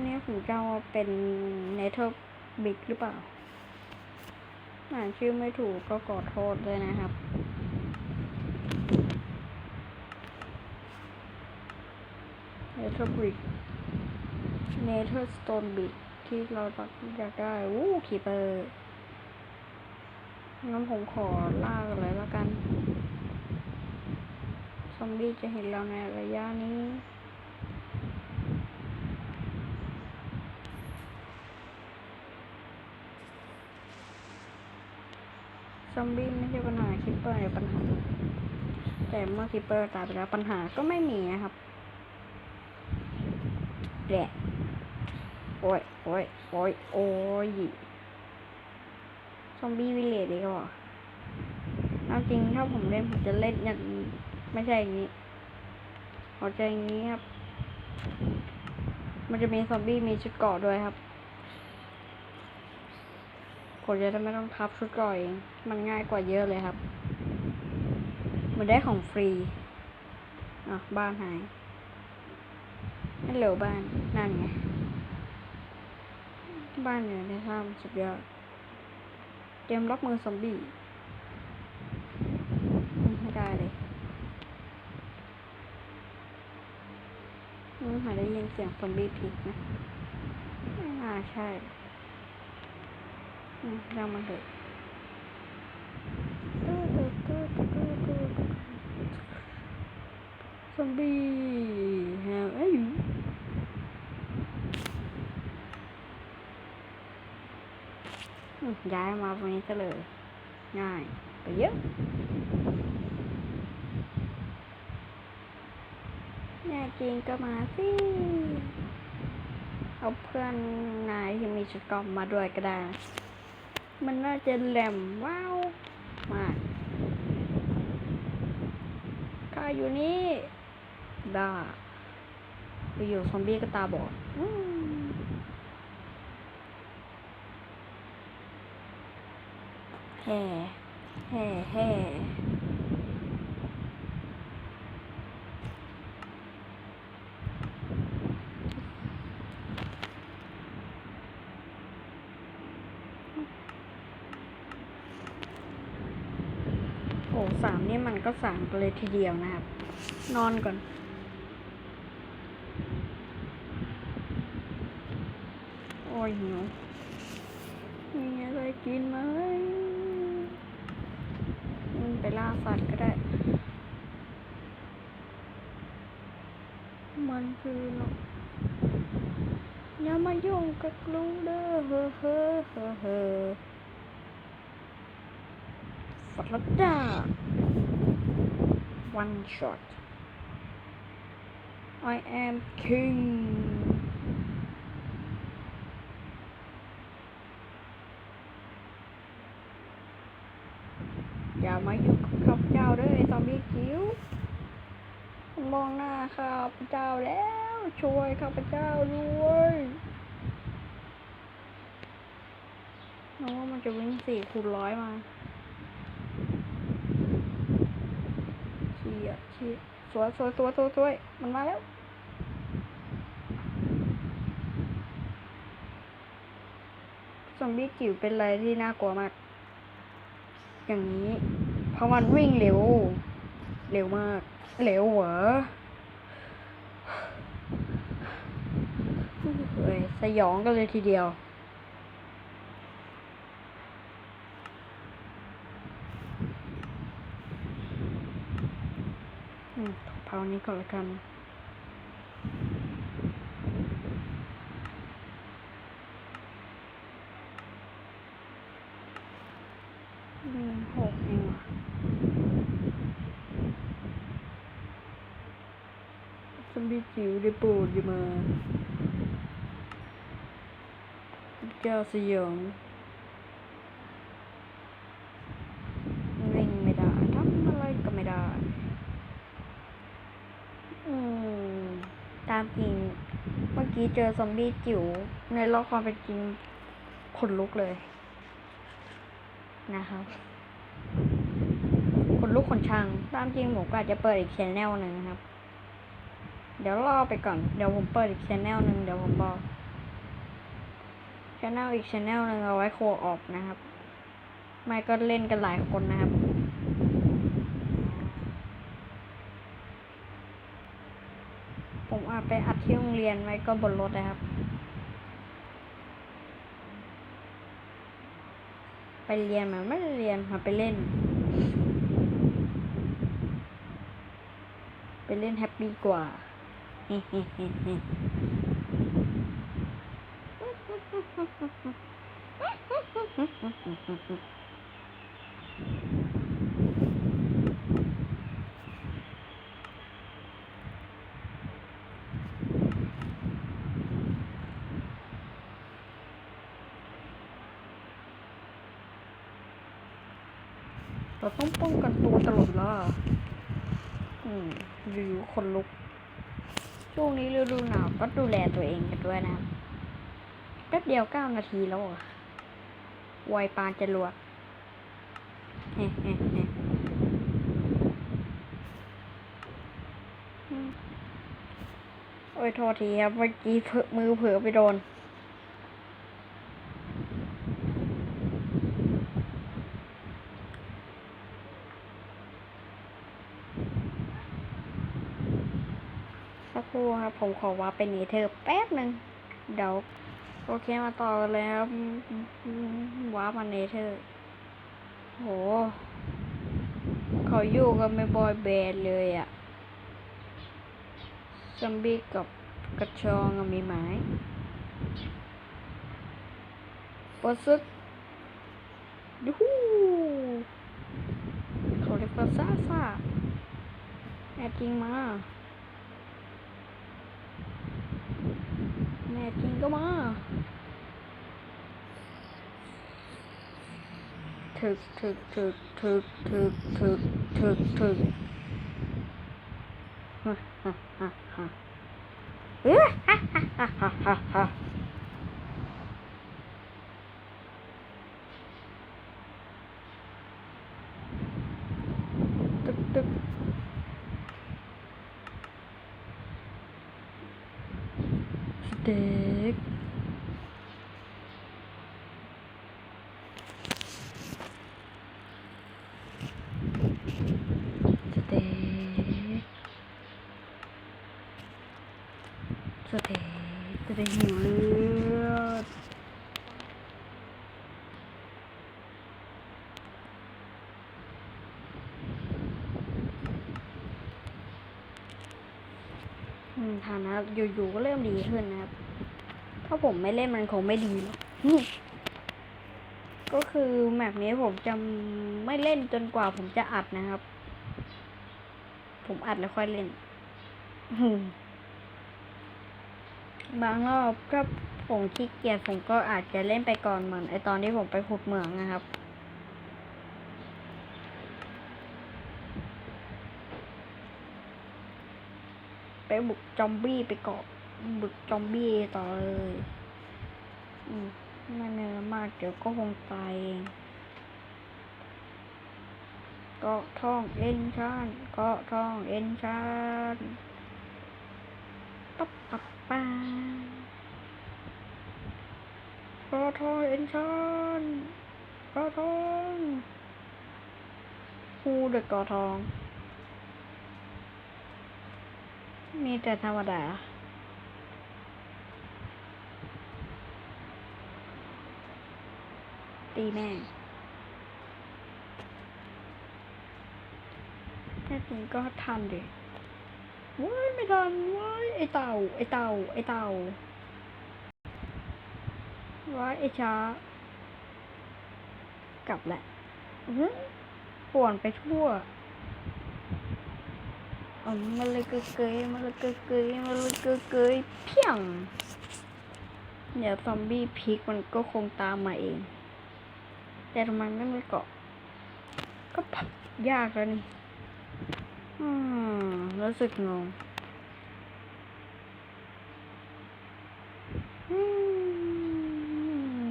อันนี้ผมจะเอาเป็นเนเธอร์บิ๊กหรือเปล่า อ่านชื่อไม่ถูกก็ขอโทษด้วยนะครับ เนเธอร์บิ๊ก เนเธอร์สโตนบิ๊กที่เราอยากได้วู้คีเปอร์งั้นผมขอลากเลยล้วกัน ซอมบี้จะเห็นเราในระยะนี้ ซอมบี้ไม่ใช่ปัญหาคิปเปอร์เนี่ยปัญหา แต่เมื่อคิปเปอร์ตายไปแล้วปัญหาก็ไม่มีนะครับแหละโอ้ยโอ้ยโอ้ยโอ้ยซอมบี้วิลเลจดีกว่าเอาจริงถ้าผมเล่นผมจะเล่นอย่างนี้ไม่ใช่อย่างนี้เอาใจอย่างนี้ครับ มันจะมีซอมบี้มีชุดเกาะด้วยครับ ผมจะได้ไม่ต้องทับชุดกราะเอง มันง่ายกว่าเยอะเลยครับมันได้ของฟรีอะบ้านหายฮัลโหลวบ้านนั่นไง บ้านอยู่ในถ้ำสุดยอดเตรียมรับมือซอมบี้ไม่ได้เลยหาได้ยินเสียงซอมบี้พิกนะไม่าใช่ ยังมันเถอะซอมบี้ฮวเอ้ยย้ายมาตรงนี้ก็เลย ง่ายไปเยอะแน่จริงก็มาสิ เอาเพื่อนนายที่มีชุดกอมมาด้วยก็ได้ มันน่าจะแหลมว้าว มากข้าอยู่นี่ด่าไปอยู่ซอมบี้ก็ตาบอดแห่แห่แห่โอ้สามนี่มัน ก็สามกันเลยทีเดียวนะครับ นอนก่อน โอ้ยหิวมีอะไรกินไหมอืมไปล่าสัตว์ก็ได้ มันคือนกอย่ามายุ่งกับลุงเด้อเฮ้อเฮ้อเฮ้อเฮ้อฟัดแล้วจ้า one shot I am king อย่ามายุ่งกับข้าพเจ้าด้อไอ้ซอมบี้จิ๋วมองหน้าข้าพเจ้าแล้ว ช่วยข้าพเจ้าด้วยน้องว่ามันจะวิ่งสี่คูณร้อยมา เชียเชีสวยสวยสวยสวยสวยมันมาแล้ว ซอมบี้จิ๋วเป็นอะไรที่น่ากลัวมาก อย่างนี้ เพราะมันวิ่งเร็ว เร็วมาก เร็วเหรอสยองกันเลยทีเดียว อืมเผานี้ก่อนละกันอืมหกเองว่ะซอมบี้จิ๋วได้ปรดอยู่มาเจ้าสยองวิ่งไม่ได้ทำอะไรก็ไม่ได้ อืม ตามจริง เมื่อกี้เจอซอมบี้จิ๋วในโลกความเป็นจริงขนลุกเลย นะครับคนลุกคนชังตามจริงผมก็อาจจะเปิดอีกชแนลหนึ่งนะครับ เดี๋ยวรอไปก่อน เดี๋ยวผมเปิดอีกชแนลหนึ่งเดี๋ยวผมบอกชแนลอีกชแนลหนึ่งเอาไว้โคออกนะครับ ไม่ก็เล่นกันหลายคนนะครับ ผมอาจไปอัด ที่โรงเรียนไว้ก็บนรถนะครับ ไปเรียนมาไม่ได้เรียนมาไปเล่น ไปเล่นแฮปปี้กว่าเเราต้องป้องกันตัวตลอดเวล่าอืมอยู่คนลุก ช่วงนี้ฤดูหนาวก็ดูแลตัวเองกันด้วยนะแป๊บเดียวเก้านาทีแล้วอะไวปานจะรวดเฮ้เฮ้เฮ้โอ้ยโทษทีครับเมื่อกี้มือเผลอไปโดน สักครู่ครับ ผมขอว่าเป็นเนเธอร์แป๊บหนึ่งเดี๋ยวโอเคมาต่อกันเลยครับว้ามาเนเธอร์โห เขาอยู่กันไม่บอยแบนด์เลยอะซัมบี้กับกระชองมีไหมปดซึกยูฮูเขาเรียกว่าซ่าซ่าแอดจริงมา Come on. took, took, took, took, took, took, took. Ha ha ha ha. Ha ha ha ha ha. Tuk tuk. เอ้ยฮ่าฮ่าฮ่าฮ่าฮ่าตึกตึกสเต็กสเต็กสเต็กสเต็กหิวเลือดอืมฐานะอยู่ๆก็เริ่มดีขึ้นนะครับ ถ้าผมไม่เล่นมันคงไม่ดีหรอกอืมก็คือแมปนี้ผมจะไม่เล่นจนกว่าผมจะอัดนะครับ ผมอัดแล้วค่อยเล่นอืมบางรอบถ้าผมขี้เกียจผมก็อาจจะเล่นไปก่อนเหมือนไอตอนที่ผมไปขุดเหมืองนะครับ ไปบุกจอมบี้ไปเกาะ บุกจอมบี้ต่อเลยอืมไม่เนอมากเดี๋ยวก็คงตายเองก็ท่องเอ็นชานก็ท่องเอ็นชานปั๊บปั๊บป้าก็ท่องเอ็นชานก็ท่องฮูเดอะกอทอง มีแต่ธรรมดา ตีแม่งแค่นี้ก็ทันดิว้ายไม่ทันว้ายไอเต่า ไอเต่า ไอเต่าว้ายไอช้า กลับแหละอื้อหือป่วนไปทั่วเอามาเลยเกยเกยมาเลยเกยเกยมาเลยเกยเกยเพียง เดี๋ยวซอมบี้พิกมันก็คงตามมาเอง แต่ทำไมไม่มีเกาะ ก็พับยากแล้วนี่อืมรู้สึกงงอื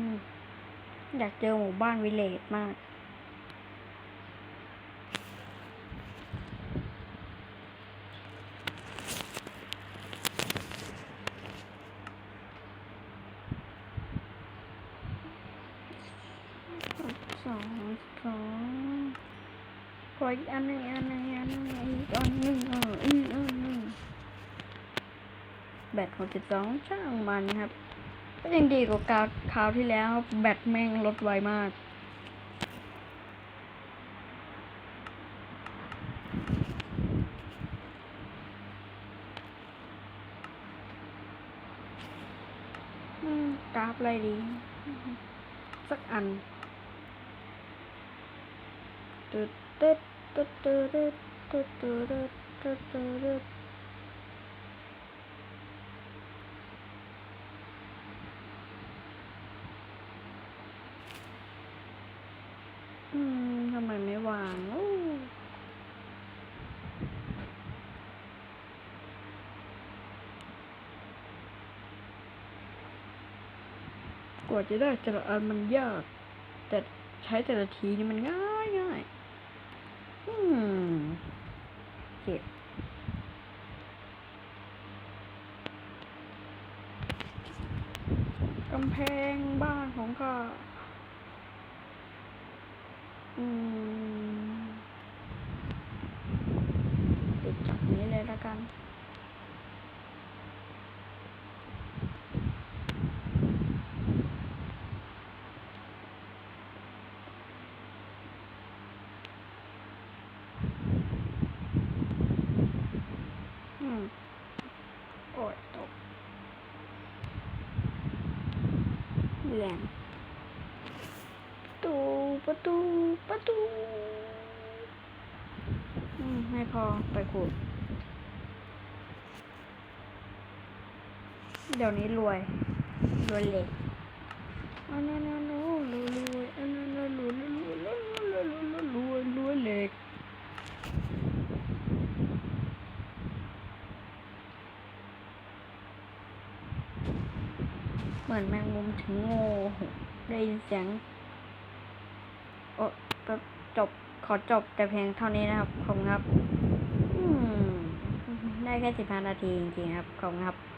มอยากเจอหมู่บ้านวิเลจมาก อีกอันหนึ่งอีกอันหนึ่งอีกอันหนึ่งเอออีกอันหนึ่งแบตหกสิบสองช่างมันครับก็ยังดีกว่าคราวคราวที่แล้วแบตแม่งลดไวมากกราฟอะไรดี สักอันตึ๊ดตึ๊ด ตุ๊ดตุ๊ดตุ๊ดตุ๊ดตุ๊ดตุ๊ดอืมทำไมไม่วางโอ้กว่าจะได้แต่ละอันมันยาก แต่ใช้แต่ละทีนี่มันง่ายง่าย เจ็บกำแพงบ้านของข้าอืมียนตูประตูประตูไม่พอไปขุดเดี๋ยวนี้รวย รวยเล็กอันนั้นรวยรวยอันนั้นรวยรวยรวยรวยรวยรวยเล็กเหมือนแมงมุ โง่ได้ยินเสียงโอ้จบขอจบแต่เพียงเท่านี้นะครับขอบคุณครับได้แค่สิบห้านาทีจริงๆครับขอบคุณครับ